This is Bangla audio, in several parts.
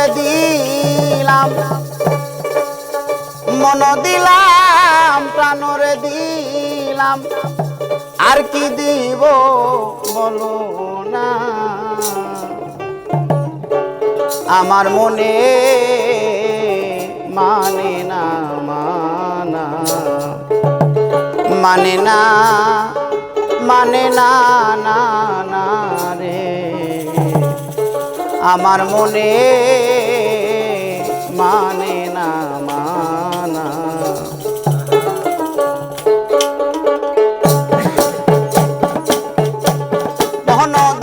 করে দিলাম। মন দিলাম, প্রাণরে দিলাম। আর কি দিব বলো না। আমার মনে মানে না, মানা। মানে না মানে না না না রে। আমার মনে মানে না মানা। মহানন্দ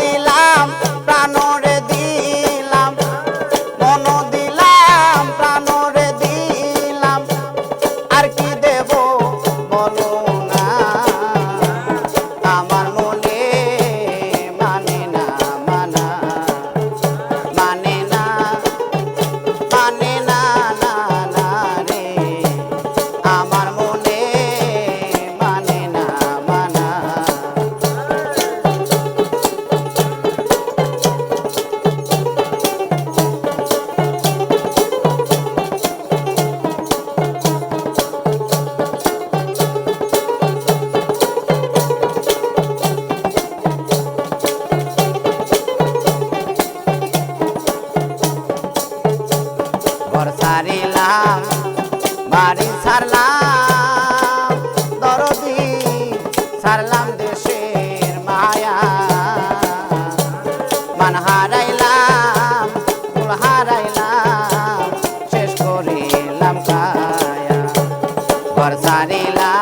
ঘর সারিলা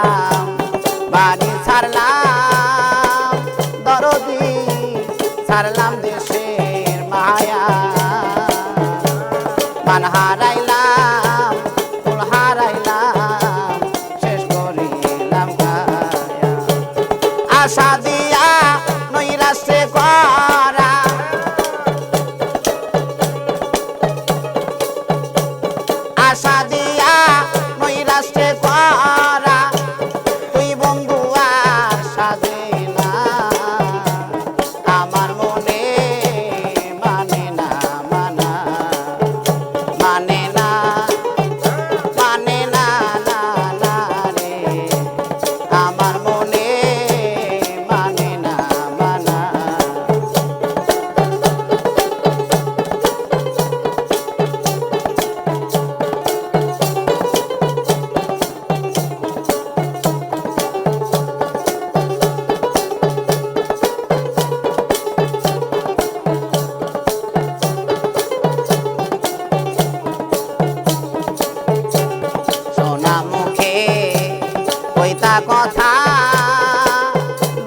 কথা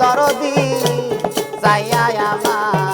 দরদি যাইয়া আমার।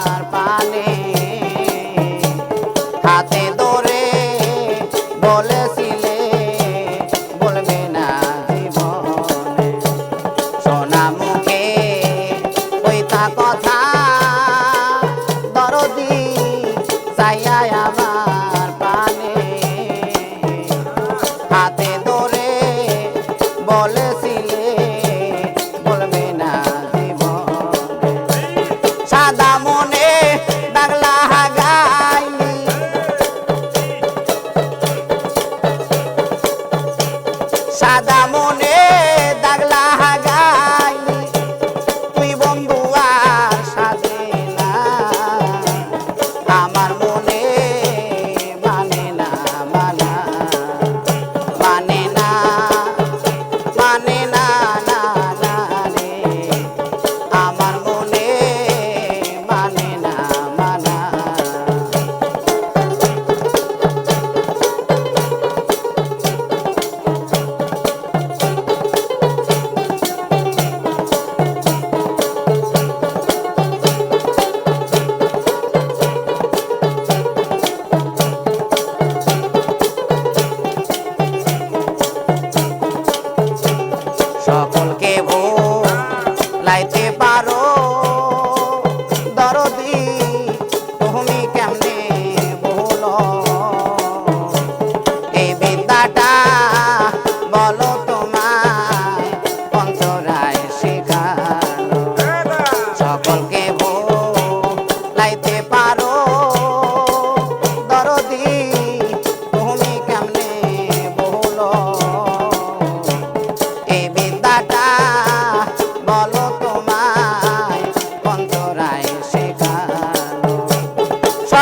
মনে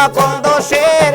কোন দোষের